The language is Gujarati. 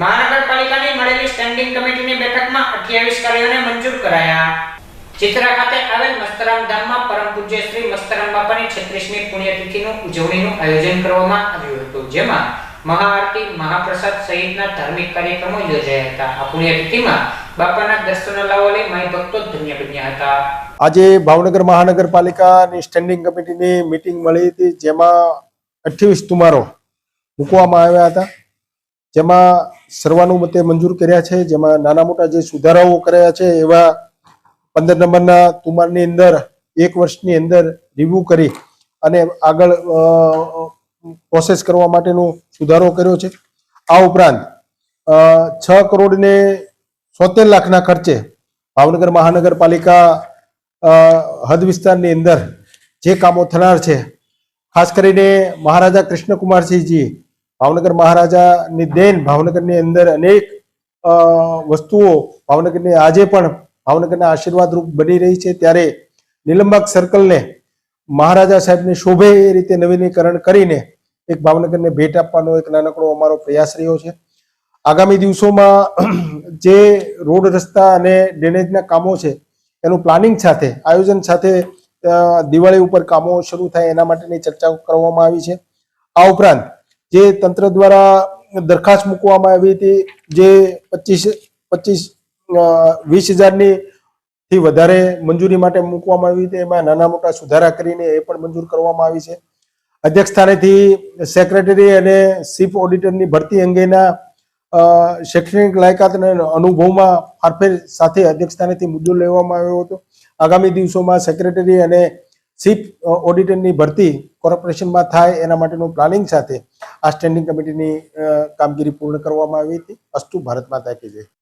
મહાનગરપાલિકાની મળેલી સ્ટેન્ડિંગ કમિટીની બેઠકમાં અઠ્યાવીસ કાર્યોને મંજૂર કરાયા. ચિત્રા ખાતે આવેલ મસ્તરામ ધામમાં પરમ પૂજ્ય શ્રી મસ્તરામ બાપાની છત્રીસમી પુણ્યતિથિનું ઉજવણીનું આયોજન કરવામાં આવ્યું હતું, જેમાં મહાઆરતી, મહાપ્રસાદ સહિતના ધાર્મિક કાર્યક્રમો યોજાયા હતા. આ પુણ્યતિથિમાં બાપાના દર્શનો લાવવા લઈ માઈ ભક્તો ધન્ય બન્યા હતા. આજે ભાવનગર મહાનગરપાલિકાની સ્ટેન્ડિંગ કમિટીની મીટિંગ મળી હતી, જેમાં અઠ્યાવીસ તુમારો મૂકવામાં આવ્યા હતા, જેમાં સર્વાનુમતે મંજૂર કર્યા છે. જેમાં નાના મોટા જે સુધારાઓ કર્યા છે એવા પંદર નંબરના તુમારની અંદર, એક વર્ષની અંદર રિવ્યુ કરી અને આગળ પ્રોસેસ કરવા માટેનો સુધારો કર્યો છે. આ ઉપરાંત છ કરોડને સોતેર લાખના ખર્ચે ભાવનગર મહાનગરપાલિકા હદ વિસ્તારની અંદર જે કામો થનાર છે, ખાસ કરીને મહારાજા કૃષ્ણકુમારસિંહજી ભાવનગર મહારાજાની દેન ભાવનગરની અંદર અનેક વસ્તુઓ ભાવનગરની આજે પણ ભાવનગરના આશીર્વાદરૂપ બની રહી છે. ત્યારે નીલમબાગ સર્કલને મહારાજા સાહેબને શોભે એ રીતે નવીનીકરણ કરીને એક ભાવનગરને ભેટ આપવાનો એક નાનકડો અમારો પ્રયાસ રહ્યો છે. આગામી દિવસોમાં જે રોડ રસ્તા અને ડ્રેનેજના કામો છે, એનું પ્લાનિંગ સાથે, આયોજન સાથે દિવાળી ઉપર કામો શરૂ થાય એના માટેની ચર્ચા કરવામાં આવી છે. આ ઉપરાંત જે તંત્ર દ્વારા દરખાસ્ત મૂકવામાં આવી હતી, જે પચીસ પચીસ વીસ હજારની થી વધારે મંજૂરી માટે મૂકવામાં આવી હતી. એમાં નાના મોટા સુધારા કરીને એ પણ મંજૂર કરવામાં આવી છે. અધ્યક્ષ સ્થાનેથી સેક્રેટરી અને ચીફ ઓડિટરની ભરતી અંગેના શૈક્ષણિક લાયકાત અને અનુભવમાં ફારફેર સાથે અધ્યક્ષ સ્થાનેથી મુદ્દો લેવામાં આવ્યો હતો. આગામી દિવસોમાં સેક્રેટરી અને ચીફ ઓડિટરની ભરતી કોર્પોરેશનમાં થાય, એના માટેનું પ્લાનિંગ સાથે આ સ્ટેન્ડિંગ કમિટીની કામગીરી પૂર્ણ કરવામાં આવી હતી. અસ્તુ ભારત માતા કી